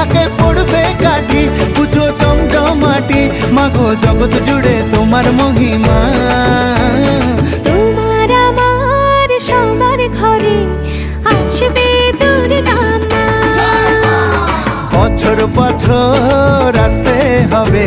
ঢাকে পড়বে কাঠি পুজো চমচমাটি মাগো জগৎ জুড়ে তোমার মহিমা। তোমার আমার সবার ঘরে আসবে বছর বছর আসতে হবে।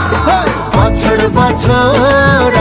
বছর বছর